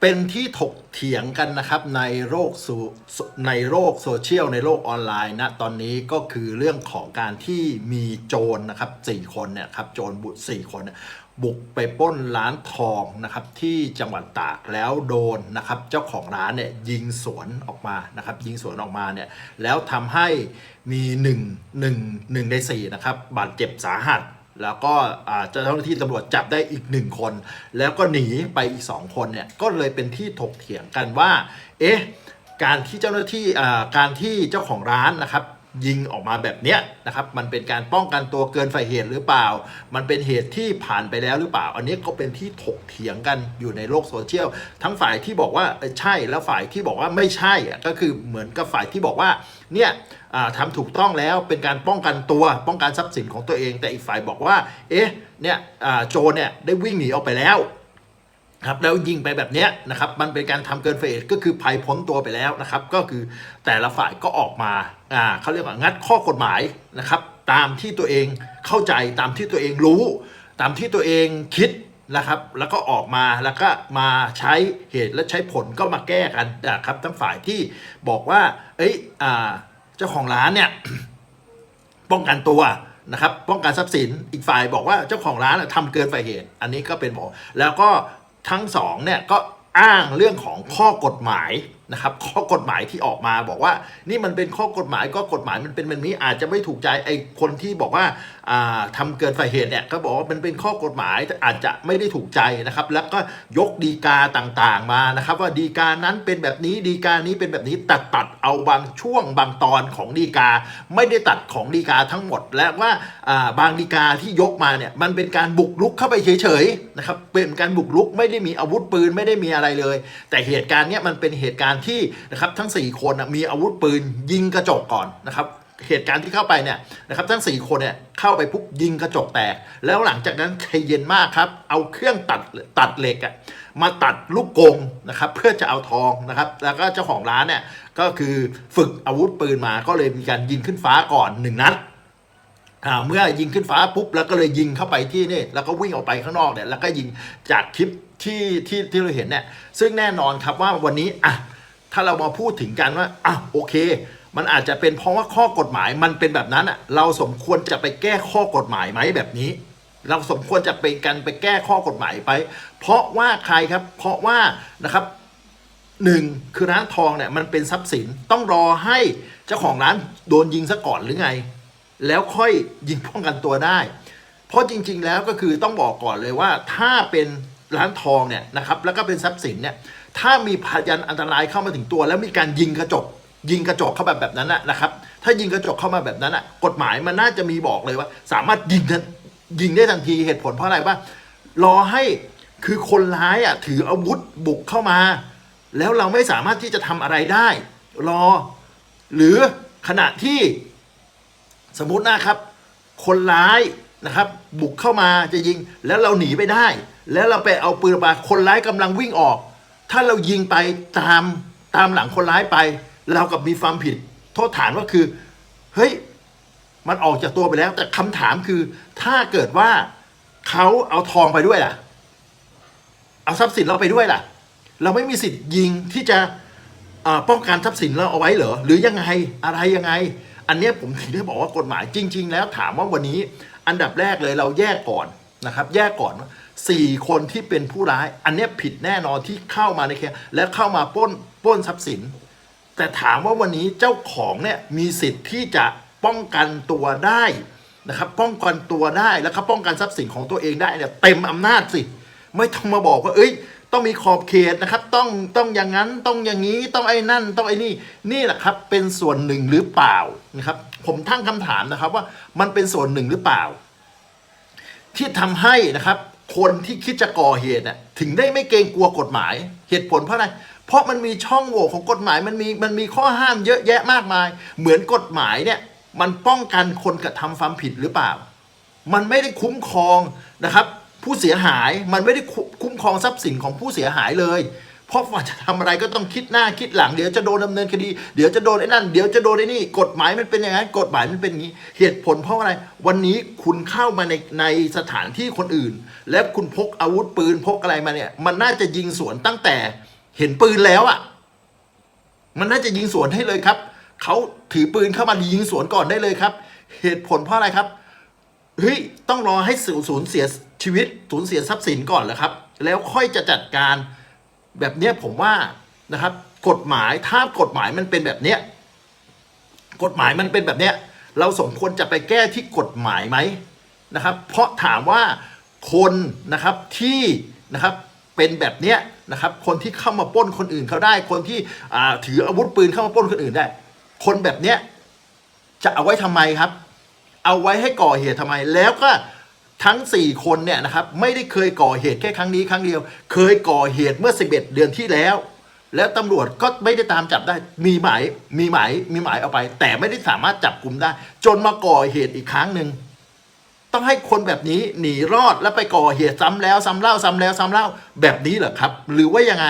เป็นที่ถกเถียงกันนะครับในโลกโซในโลกโซเชียลในโลกออนไลน์นะตอนนี้ก็คือเรื่องของการที่มีโจรนะครับสี่คนเนี่ยครับโจรบุสี่คนนบุกไปปล้นร้านทองนะครับที่จังหวัดตากแล้วโดนนะครับเจ้าของร้านเนี่ยยิงสวนออกมานะครับยิงสวนออกมาเนี่ยแล้วทำให้มีหนึ่งหนึ่งหนึ่งในสี่นะครับบาดเจ็บสาหัส แล้วก็เจ้าหน้าที่ตำรวจจับได้อีกหนึ่งคน แล้วก็หนีไปอีกสองคนเนี่ยก็เลยเป็นที่ถกเถียงกันว่า เอ๊ะการที่เจ้าหน้าที่การที่เจ้าของร้านนะครับยิงออกมาแบบเนี้ยนะครับมันเป็นการป้องกันตัวเกินฝ่ายเหตุหรือเปล่า มันเป็นเหตุที่ผ่านไปแล้วหรือเปล่า อันนี้ก็เป็นที่ถกเถียงกันอยู่ในโลกโซเชียลทั้งฝ่ายที่บอกว่าใช่แล้วฝ่ายที่บอกว่าไม่ใช่ก็คือเหมือนกับฝ่ายที่บอกว่าเนี่ย อ่าทำถูกต้องแล้วเป็นการป้องกันตัวป้องกันทรัพย์สินของตัวเอง แต่อีกฝ่ายบอกว่า เอ๊ะเนี่ยโจรเนี่ยได้วิ่งหนีออกไปแล้วครับแล้วยิงไปแบบเนี้ยนะครับมันเป็นการทำเกินเฟสก็คือภัยพ้นตัวไปแล้วนะครับก็คือแต่ละฝ่ายก็ออกมาอ่าเขาเรียกว่างัดข้อกฎหมายนะครับตามที่ตัวเองเข้าใจตามที่ตัวเองรู้ ตามที่ตัวเองคิดนะครับแล้วก็ออกมาแล้วก็มาใช้เหตุและใช้ผลก็มาแก้กันนะครับทั้งฝ่ายที่บอกว่าเอ้ยอ่า เจ้าของร้านเนี่ยป้องกันตัวนะครับป้องกันทรัพย์สินอีกฝ่ายบอกว่าเจ้าของร้านทำเกินฝ่ายเหตุ อันนี้ก็เป็นบอกแล้วก็ทั้งสองเนี่ยก็อ้างเรื่องของข้อกฎหมาย นะครับข้อกฎหมายที่ออกมาบอกว่า นี่มันเป็นข้อกฎหมายก็กฎหมายมันเป็นแบบนี้อาจจะไม่ถูกใจไอ้คนที่บอกว่าอ่าทำเกินฝ่ายเหตุเนี่ยก็บอกว่ามันเป็นข้อกฎหมายอาจจะไม่ได้ถูกใจนะครับ แล้วก็ยกดีกาต่างๆมานะครับ ว่าดีกานั้นเป็นแบบนี้ดีกานี้เป็นแบบนี้ตัดตัดเอาบางช่วงบางตอนของดีกา ไม่ได้ตัดของดีกาทั้งหมด และว่าบางดีกาที่ยกมาเนี่ยมันเป็นการบุกรุกเข้าไปเฉยๆนะครับเป็นการบุกรุกไม่ได้มีอาวุธปืนไม่ได้มีอะไรเลย แต่เหตุการณ์เนี้ยมันเป็นเหตุการณ์ที่นะครับทั้ง 4 คนมีอาวุธปืนยิงกระจกก่อนนะครับเหตุการณ์ที่เข้าไปเนี่ยนะครับทั้ง 4 คนเนี่ยเข้าไปปุ๊บยิงกระจกแตก แล้วหลังจากนั้นใจเย็นมากครับ เอาเครื่องตัดตัดเหล็กอะมาตัดลูกกงนะครับเพื่อจะเอาทองนะครับ แล้วก็เจ้าของร้านเนี่ยก็คือฝึกอาวุธปืนมาก็เลยมีการยิงขึ้นฟ้าก่อนหนึ่งนัดเมื่อยิงขึ้นฟ้าปุ๊บแล้วก็เลยยิงเข้าไปที่นี่แล้วก็วิ่งออกไปข้างนอกเนี่ยแล้วก็ยิงจากคลิปที่ที่ที่เราเห็นเนี่ยซึ่งแน่นอนครับว่าวันนี้อะ ถ้าเรามาพูดถึงกันว่าอะโอเค มันอาจจะเป็นเพราะว่าข้อกฎหมายมันเป็นแบบนั้นอะ เราสมควรจะไปแก้ข้อกฎหมายไหมแบบนี้ เราสมควรจะเป็นกันไปแก้ข้อกฎหมายไป เพราะว่าใครครับ เพราะว่านะครับหนึ่งคือร้านทองเนี่ยมันเป็นทรัพย์สินต้องรอให้เจ้าของร้านโดนยิงซะก่อนหรือไง แล้วค่อยยิงป้องกันตัวได้ เพราะจริง ๆ แล้วก็คือต้องบอกก่อนเลยว่าถ้าเป็นร้านทองเนี่ยนะครับแล้วก็เป็นทรัพย์สินเนี่ย ถ้ามีพยานอันตรายเข้ามาถึงตัว แล้วมีการยิงกระจก ยิงกระจกเข้ามาแบบนั้นนะนะครับ ถ้ายิงกระจกเข้ามาแบบนั้นอะ กฎหมายมันน่าจะมีบอกเลยว่า สามารถยิงยิงได้ทันทีเหตุผลเพราะอะไรว่ารอให้คือคนร้ายอะถืออาวุธบุกเข้ามา แล้วเราไม่สามารถที่จะทำอะไรได้ รอ หรือขณะที่สมมุตินะครับ คนร้ายนะครับ บุกเข้ามาจะยิงแล้วเราหนีไปได้ แล้วเราไปเอาปืนมาคนร้ายกำลังวิ่งออก ถ้าเรายิงไปตามตามหลังคนร้ายไป เรากับมีความผิด โทษฐานว่าคือ เฮ้ย มันออกจากตัวไปแล้ว แต่คำถามคือ ถ้าเกิดว่าเขาเอาทองไปด้วยล่ะ เอาทรัพย์สินเราไปด้วยล่ะ เราไม่มีสิทธิ์ยิงที่จะป้องกันทรัพย์สินเราเอาไว้เหรอ หรือยังไงอะไรยังไง อันนี้ผมถึงได้บอกว่ากฎหมายจริง ๆ แล้วถามว่าวันนี้ อันดับแรกเลยเราแยกก่อนนะครับ แยกก่อน ว่าสี่คนที่เป็นผู้ร้าย อันนี้ผิดแน่นอนที่เข้ามาในเคและเข้ามาป้นป้นทรัพย์สิน แต่ถามว่าวันนี้เจ้าของเนี่ยมีสิทธิ์ที่จะป้องกันตัวได้นะครับป้องกันตัวได้แล้วก็ป้องกันทรัพย์สินของตัวเองได้เนี่ยเต็มอำนาจสิไม่ต้องมาบอกว่าเอ้ย ต้องมีขอบเขตนะครับ ต้องต้องอย่างนั้นต้องอย่างนี้ต้องไอ้นั่น ต้องไอ้นี่นี่แหละครับ เป็นส่วนหนึ่งหรือเปล่านะครับ ผมตั้งคำถามนะครับว่ามันเป็นส่วนหนึ่งหรือเปล่า ที่ทำให้นะครับ คนที่คิดจะก่อเหตุน่ะถึงได้ไม่เกรงกลัวกฎหมาย เหตุผลเพราะอะไร เพราะมันมีช่องโหว่ของกฎหมายมันมีมันมีข้อห้ามเยอะแยะมากมาย เหมือนกฎหมายเนี่ยมันป้องกันคนกระทำความผิดหรือเปล่า มันไม่ได้คุ้มครองนะครับ ผู้เสียหายมันไม่ได้คุ้มครองทรัพย์สินของผู้เสียหายเลย เพราะว่าจะทำอะไรก็ต้องคิดหน้าคิดหลัง เดี๋ยวจะโดนดำเนินคดี เดี๋ยวจะโดนไอ้นั่น เดี๋ยวจะโดนไอ้นี่ กฎหมายมันเป็นอย่างนั้น กฎหมายมันเป็นอย่างนี้ เหตุผลเพราะอะไร วันนี้คุณเข้ามาในในสถานที่คนอื่น แล้วคุณพกอาวุธปืนพกอะไรมาเนี่ย มันน่าจะยิงสวนตั้งแต่เห็นปืนแล้วอะมันน่าจะยิงสวนให้เลยครับ เขาถือปืนเข้ามายิงสวนก่อนได้เลยครับ เหตุผลเพราะอะไรครับ เฮ้ย ต้องรอให้สูญเสียชีวิต สูญเสียทรัพย์สินก่อนแหละครับ แล้วค่อยจะจัดการ แบบเนี้ยผมว่านะครับ กฎหมายถ้ากฎหมายมันเป็นแบบเนี้ยกฎหมายมันเป็นแบบเนี้ยเราสมควรจะไปแก้ที่กฎหมายไหมนะครับ เพราะถามว่าคนนะครับที่นะครับเป็นแบบเนี้ยนะครับคนที่เข้ามาป้นคนอื่นเขาได้ คนที่ถืออาวุธปืนเข้ามาป้นคนอื่นได้ คนแบบเนี้ยจะเอาไว้ทำไมครับ เอาไว้ให้ก่อเหตุทำไมแล้วก็ ทั้ง 4 คนเนี่ยนะครับไม่ได้เคยก่อเหตุแค่ครั้งนี้ครั้งเดียว เคยก่อเหตุเมื่อ 11 เดือนที่แล้ว แล้วตำรวจก็ไม่ได้ตามจับได้มีหมายมีหมายมีหมายเอาไป แต่ไม่ได้สามารถจับกลุ่มได้ จนมาก่อเหตุอีกครั้งหนึ่งต้องให้คนแบบนี้หนีรอดแล้วไปก่อเหตุซ้ำแล้วซ้ำเล่าซ้ำแล้วซ้ำเล่าแบบนี้เหรอครับ หรือว่ายังไง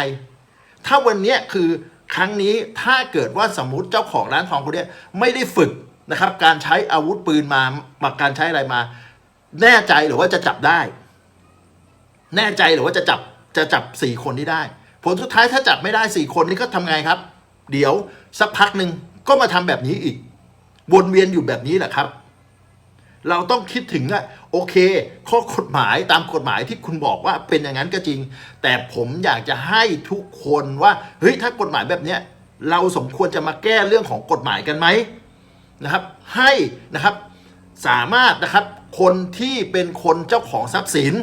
ถ้าวันนี้คือครั้งนี้ถ้าเกิดว่าสมมติเจ้าของร้านทองคนเนี้ยไม่ได้ฝึกนะครับ การใช้อาวุธปืนมามาการใช้อะไรมา แน่ใจหรือว่าจะจับได้ แน่ใจหรือว่าจะจับจะจับสี่คนนี้ได้ ผลสุดท้ายถ้าจับไม่ได้สี่คนนี้ก็ทำไงครับ เดี๋ยวสักพักหนึ่งก็มาทำแบบนี้อีก วนเวียนอยู่แบบนี้แหละครับ เราต้องคิดถึงอะโอเค ข้อกฎหมายตามกฎหมายที่คุณบอกว่าเป็นอย่างนั้นก็จริง แต่ผมอยากจะให้ทุกคนว่าเฮ้ยถ้ากฎหมายแบบเนี้ยเราสมควรจะมาแก้เรื่องของกฎหมายกันไหมนะครับ ให้นะครับสามารถนะครับ คนที่เป็นคนเจ้าของทรัพย์สิน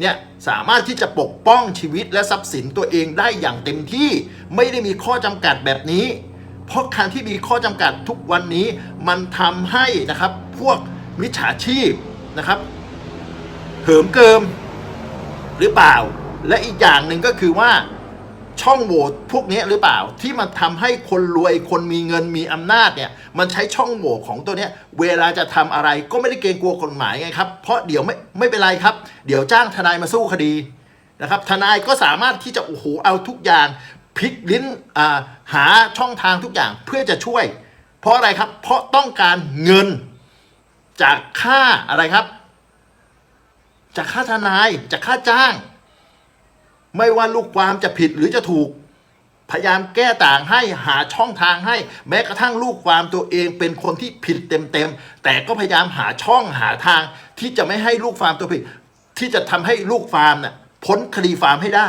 เนี่ยสามารถที่จะปกป้องชีวิตและทรัพย์สินตัวเองได้อย่างเต็มที่ไม่ได้มีข้อจำกัดแบบนี้ เพราะการที่มีข้อจำกัดทุกวันนี้มันทำให้นะครับพวกมิจฉาชีพนะครับเหิมเกิมหรือเปล่า และอีกอย่างหนึ่งก็คือว่า ช่องโหว่พวกนี้หรือเปล่าที่มันทำให้คนรวยคนมีเงินมีอำนาจเนี่ยมันใช้ช่องโหว่ของตัวเนี้ยเวลาจะทำอะไรก็ไม่ได้เกรงกลัวกฎหมายไงครับ เพราะเดี๋ยวไม่ไม่เป็นไรครับ เดี๋ยวจ้างทนายมาสู้คดีนะครับทนายก็สามารถที่จะโอ้โหเอาทุกอย่างพลิกลิ้นาหาช่องทางทุกอย่างเพื่อจะช่วย เพราะอะไรครับ เพราะต้องการเงินจากค่าอะไรครับ จากค่าทนายจากค่าจ้าง ไม่ว่าลูกความจะผิดหรือจะถูก พยายามแก้ต่างให้หาช่องทางให้ แม้กระทั่งลูกความตัวเองเป็นคนที่ผิดเต็มๆแต่ก็พยายามหาช่องหาทาง ที่จะไม่ให้ลูกความตัวผิด ที่จะทำให้ลูกฟามน่ะพ้นคดีฟาร์มให้ได้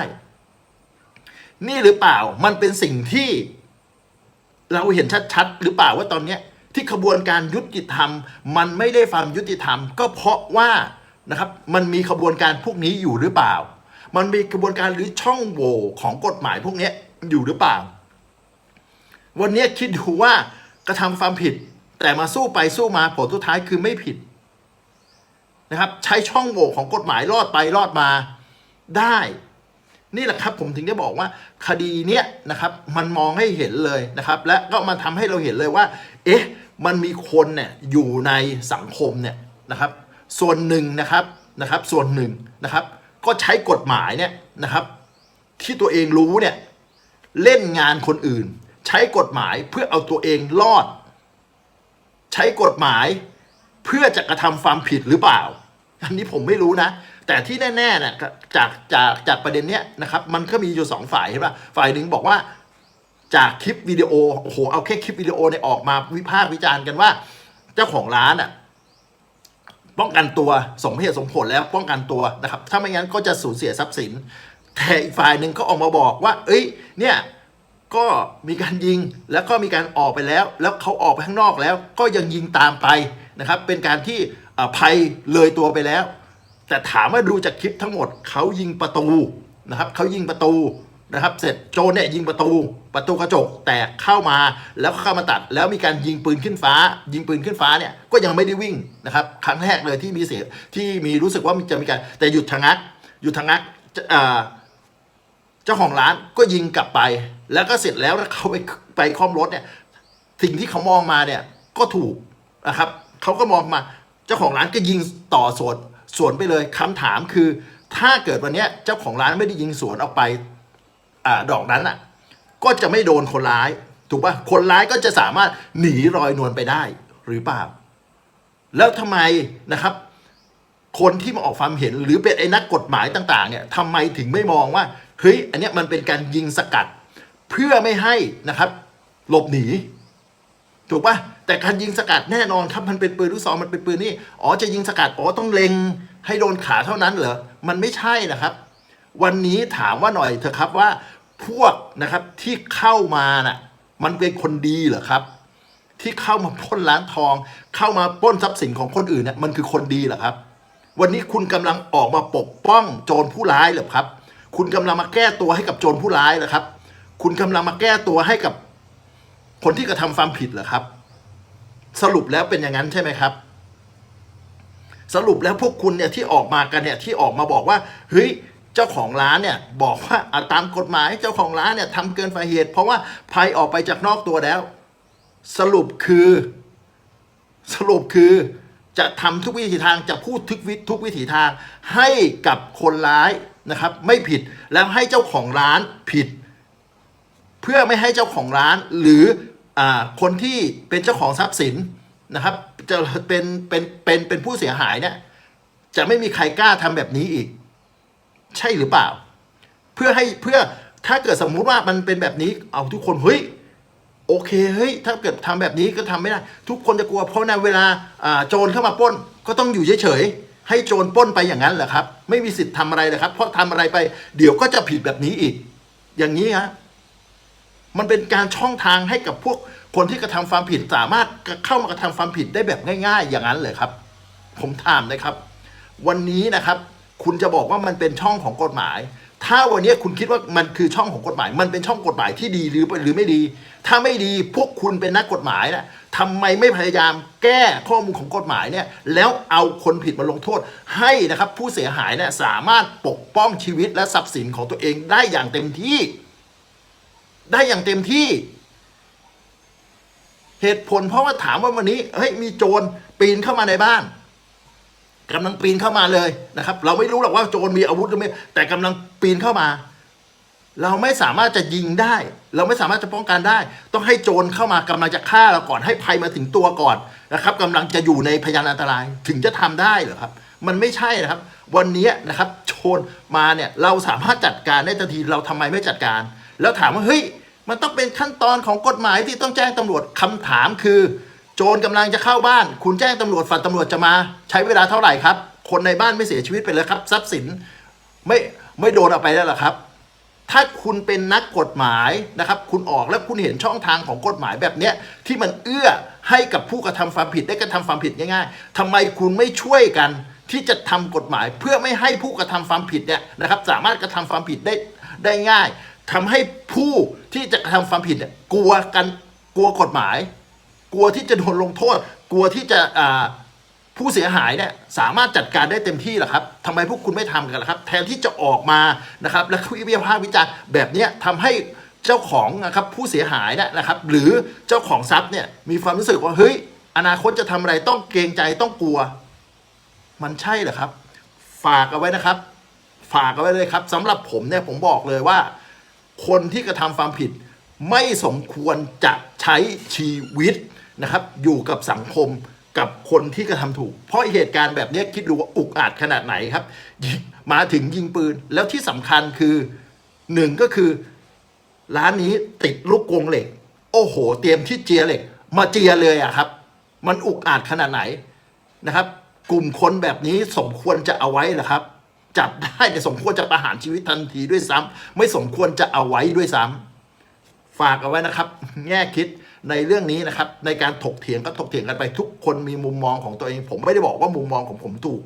นี่หรือเปล่ามันเป็นสิ่งที่ เราเห็นชัดๆหรือเปล่าว่าตอนเนี้ยที่ขบวนการยุติธรรม มันไม่ได้ความยุติธรรม ก็เพราะว่านะครับมันมีขบวนการพวกนี้อยู่หรือเปล่า มันมีกระบวนการหรือช่องโหว่ของกฎหมายพวกนี้อยู่หรือเปล่า วันนี้คิดดูว่ากระทำความผิด แต่มาสู้ไปสู้มาผลสุดท้ายคือไม่ผิดนะครับ ใช้ช่องโหว่ของกฎหมายรอดไปรอดมาได้ นี่แหละครับผมถึงได้บอกว่าคดีเนี้ยนะครับ มันมองให้เห็นเลยนะครับ และก็มันทำให้เราเห็นเลยว่า เอ๊ะ มันมีคนเนี่ยอยู่ในสังคมเนี่ยนะครับ ส่วนหนึ่งนะครับนะครับ ส่วนหนึ่งนะครับ ก็ใช้กฎหมายเนี่ยนะครับ ที่ตัวเองรู้เนี่ยเล่นงานคนอื่น ใช้กฎหมายเพื่อเอาตัวเองรอด ใช้กฎหมายเพื่อจะกระทำความผิดหรือเปล่า อันนี้ผมไม่รู้นะ แต่ที่แน่ๆเนี่ยจากจากจากประเด็นเนี้ยนะครับ มันก็มีอยู่สองฝ่ายเห็นป่ะฝ่ายหนึ่งบอกว่าจากคลิปวิดีโอโอ้โหเอาแค่คลิปวิดีโอเนี่ยออกมาวิพากษ์วิจารณ์กันว่า เจ้าของร้านอะ ป้องกันตัวสมเหตุสมผลแล้วป้องกันตัวนะครับ ถ้าไม่งั้นก็จะสูญเสียทรัพย์สิน แต่อีกฝ่ายหนึ่งก็ออกมาบอกว่า เอ้ย เนี่ยก็มีการยิงแล้วก็มีการออกไปแล้ว แล้วเขาออกไปข้างนอกแล้ว ก็ยังยิงตามไปนะครับ เป็นการที่อ่าภัยเลยตัวไปแล้ว แต่ถามว่าดูจากคลิปทั้งหมดเขายิงประตูนะครับเขายิงประตู นะครับเสร็จโจรเนี่ยยิงประตูประตูกระจกแตกเข้ามาแล้วเข้ามาตัด แล้วมีการยิงปืนขึ้นฟ้า ยิงปืนขึ้นฟ้าเนี่ยก็ยังไม่ได้วิ่งนะครับครั้งแรกเลยที่มีเสียที่มีรู้สึกว่ามันจะมีการแต่หยุดชะงักหยุดชะงักเจ้าของร้านก็ยิงกลับไป แล้วก็เสร็จแล้วเขาไปไปคล่อมรถเนี่ยสิ่งที่เขามองมาเนี่ยก็ถูกนะครับเขาก็มองมาเจ้าของร้านก็ยิงต่อสวนสวนไปเลยคำถามคือ ถ้าเกิดวันเนี้ยเจ้าของร้านไม่ได้ยิงสวนออกไป อดอกนั้นอะ ก็จะไม่โดนคนร้าย ถูกปะคนร้ายก็จะสามารถหนีรอยนวลไปได้หรือเปล่า แล้วทำไมนะครับ คนที่มาออกความเห็นหรือเป็นไอ้นักกฎหมายต่างๆเนี่ยทำไมถึงไม่มองว่าเฮ้ยอันเนี้ยมันเป็นการยิงสกัด เพื่อไม่ให้นะครับ หลบหนี ถูกปะแต่การยิงสกัดแน่นอนครับมันเป็นปืนลูกซองมันเป็นปืนนี่อ๋อจะยิงสกัดอ๋อต้องเล็ง ให้โดนขาเท่านั้นเหรอมันไม่ใช่นะครับ วันนี้ถามว่าหน่อยเถอะครับว่า พวกนะครับที่เข้ามาน่ะมันเป็นคนดีเหรอครับ ที่เข้ามาปล้นร้านทอง เข้ามาปล้นทรัพย์สินของคนอื่นเนี่ยมันคือคนดีเหรอครับ วันนี้คุณกำลังออกมาปกป้องโจรผู้ร้ายเหรอครับ คุณกำลังมาแก้ตัวให้กับโจรผู้ร้ายเหรอครับ คุณกำลังมาแก้ตัวให้กับคนที่กระทำความผิดเหรอครับ สรุปแล้วเป็นอย่างนั้นใช่ไหมครับสรุปแล้วพวกคุณเนี่ยที่ออกมากันเนี่ยที่ออกมาบอกว่าเฮ้ย เจ้าของร้านเนี่ยบอกว่าตามกฎหมายเจ้าของร้านเนี่ยทำเกินฝ่าเหตุ เพราะว่าภัยออกไปจากนอกตัวแล้ว สรุปคือ สรุปคือจะทำทุกวิถีทางจะพูดทุกวิทุกวิถีทางให้กับคนร้ายนะครับ ไม่ผิดแล้วให้เจ้าของร้านผิด เพื่อไม่ให้เจ้าของร้านหรืออ่าคนที่เป็นเจ้าของทรัพย์สินนะครับจะเป็นเป็นเป็นเป็นผู้เสียหายเนี่ยจะไม่มีใครกล้าทำแบบนี้อีก ใช่หรือเปล่า เพื่อให้เพื่อถ้าเกิดสมมุติว่ามันเป็นแบบนี้เอาทุกคนเฮ้ยโอเคเฮ้ยถ้าเกิดทำแบบนี้ก็ทำไม่ได้ ทุกคนจะกลัวเพราะในเวลาอ่าโจรเข้ามาป้น ก็ต้องอยู่เฉยๆให้โจรป้นไปอย่างนั้นเหรอครับ ไม่มีสิทธิ์ทำอะไรเลยครับ เพราะทำอะไรไป เดี๋ยวก็จะผิดแบบนี้อีก อย่างนี้ฮะมันเป็นการช่องทางให้กับพวกคนที่กระทำความผิดสามารถเข้ามากระทำความผิดได้แบบง่าย ๆ อย่างนั้นเลยครับ ผมถามนะครับ วันนี้นะครับ คุณจะบอกว่ามันเป็นช่องของกฎหมาย ถ้าวันนี้คุณคิดว่ามันคือช่องของกฎหมาย มันเป็นช่องกฎหมายที่ดีหรือหรือไม่ดี ถ้าไม่ดีพวกคุณเป็นนักกฎหมายนะทำไมไม่พยายามแก้ข้อมูลของกฎหมายเนี่ยแล้วเอาคนผิดมาลงโทษ ให้นะครับผู้เสียหายเนี่ยสามารถปกป้องชีวิตและทรัพย์สินของตัวเองได้อย่างเต็มที่ ได้อย่างเต็มที่ เหตุผลเพราะว่าถามว่าวันนี้เฮ้ยมีโจรปีนเข้ามาในบ้าน กำลังปีนเข้ามาเลยนะครับ เราไม่รู้หรอกว่าโจรมีอาวุธหรือไม่แต่กำลังปีนเข้ามา เราไม่สามารถจะยิงได้ เราไม่สามารถจะป้องกันได้ ต้องให้โจรเข้ามากำลังจะฆ่าเราก่อนให้ภัยมาถึงตัวก่อนนะครับกำลังจะอยู่ในพยานอันตราย ถึงจะทำได้เหรอครับ มันไม่ใช่นะครับ วันนี้นะครับโจรมาเนี่ยเราสามารถจัดการได้ทันทีเราทำไมไม่จัดการ แล้วถามว่าเฮ้ยมันต้องเป็นขั้นตอนของกฎหมายที่ต้องแจ้งตำรวจคำถามคือ โจรกำลังจะเข้าบ้าน คุณแจ้งตำรวจฝ่ายตำรวจจะมา ใช้เวลาเท่าไหร่ครับ คนในบ้านไม่เสียชีวิตไปเลยครับ ทรัพย์สินไม่ไม่โดนเอาไปแล้วหรอครับ ถ้าคุณเป็นนักกฎหมายนะครับ คุณออกแล้วคุณเห็นช่องทางของกฎหมายแบบเนี้ยที่มันเอื้อให้กับผู้กระทำความผิดได้กระทำความผิดง่ายๆทำไมคุณไม่ช่วยกันที่จะทำกฎหมายเพื่อไม่ให้ผู้กระทำความผิดเนี่ยนะครับ สามารถกระทำความผิดได้ได้ง่ายทำให้ผู้ที่จะกระทำความผิดเนี่ยกลัวกันกลัวกฎหมาย กลัวที่จะโดนลงโทษ กลัวที่จะผู้เสียหายเนี่ยสามารถจัดการได้เต็มที่หรอครับทำไมพวกคุณไม่ทำกันล่ะครับ แทนที่จะออกมานะครับแล้ววิพากษ์วิจารณ์แบบนี้ทำให้เจ้าของนะครับผู้เสียหายเนยนะครับ หรือเจ้าของทรัพย์เนี่ยมีความรู้สึกว่าเฮ้ยอนาคตจะทำอะไรต้องเกรงใจต้องกลัว มันใช่เหรอครับ ฝากเอาไว้นะครับ ฝากเอาไว้เลยครับสำหรับผมเนี่ยผมบอกเลยว่า คนที่กระทำความผิด ไม่สมควรจะใช้ชีวิต นะครับ อยู่กับสังคมกับคนที่กระทำถูก เพราะเหตุการณ์แบบนี้คิดดูว่าอุกอาจขนาดไหนครับ มาถึงยิงปืนแล้วที่สำคัญคือหนึ่งก็คือ ร้านนี้ติดลูกกรงเหล็ก โอ้โห เตรียมที่เจียเหล็ก มาเจียเลยอะครับ มันอุกอาจขนาดไหนนะครับ กลุ่มคนแบบนี้สมควรจะเอาไว้เหรอครับ จับได้แต่สมควรจะประหารชีวิตทันทีด้วยซ้ำไม่สมควรจะเอาไว้ด้วยซ้ำฝากเอาไว้นะครับ แง่คิด ในเรื่องนี้นะครับในการถกเถียงก็ถกเถียงกันไปทุกคนมีมุมมองของตัวเอง ผมไม่ได้บอกว่ามุมมองของผมถูก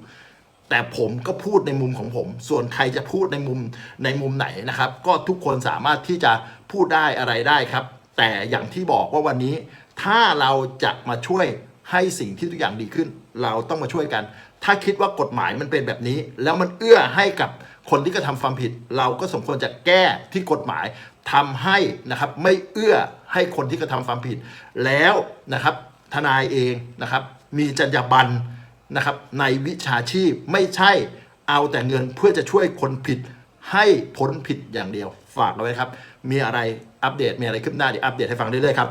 แต่ผมก็พูดในมุมของผม ส่วนใครจะพูดในมุมในมุมไหนนะครับ ก็ทุกคนสามารถที่จะพูดได้อะไรได้ครับ แต่อย่างที่บอกว่าวันนี้ ถ้าเราจะมาช่วยให้สิ่งที่ทุกอย่างดีขึ้น เราต้องมาช่วยกัน ถ้าคิดว่ากฎหมายมันเป็นแบบนี้ แล้วมันเอื้อให้กับคนที่กระทำความผิด เราก็สมควรจะแก้ที่กฎหมาย ทำให้นะครับไม่เอื้อให้คนที่กระทำความผิด แล้วนะครับทนายเองนะครับมีจรรยาบรรณนะครับในวิชาชีพไม่ใช่เอาแต่เงินเพื่อจะช่วยคนผิดให้พ้นผิดอย่างเดียว ฝากเอาไว้ครับ มีอะไรอัปเดตมีอะไรขึ้นหน้าเดี๋ยวอัปเดตให้ฟังเรื่อยๆครับ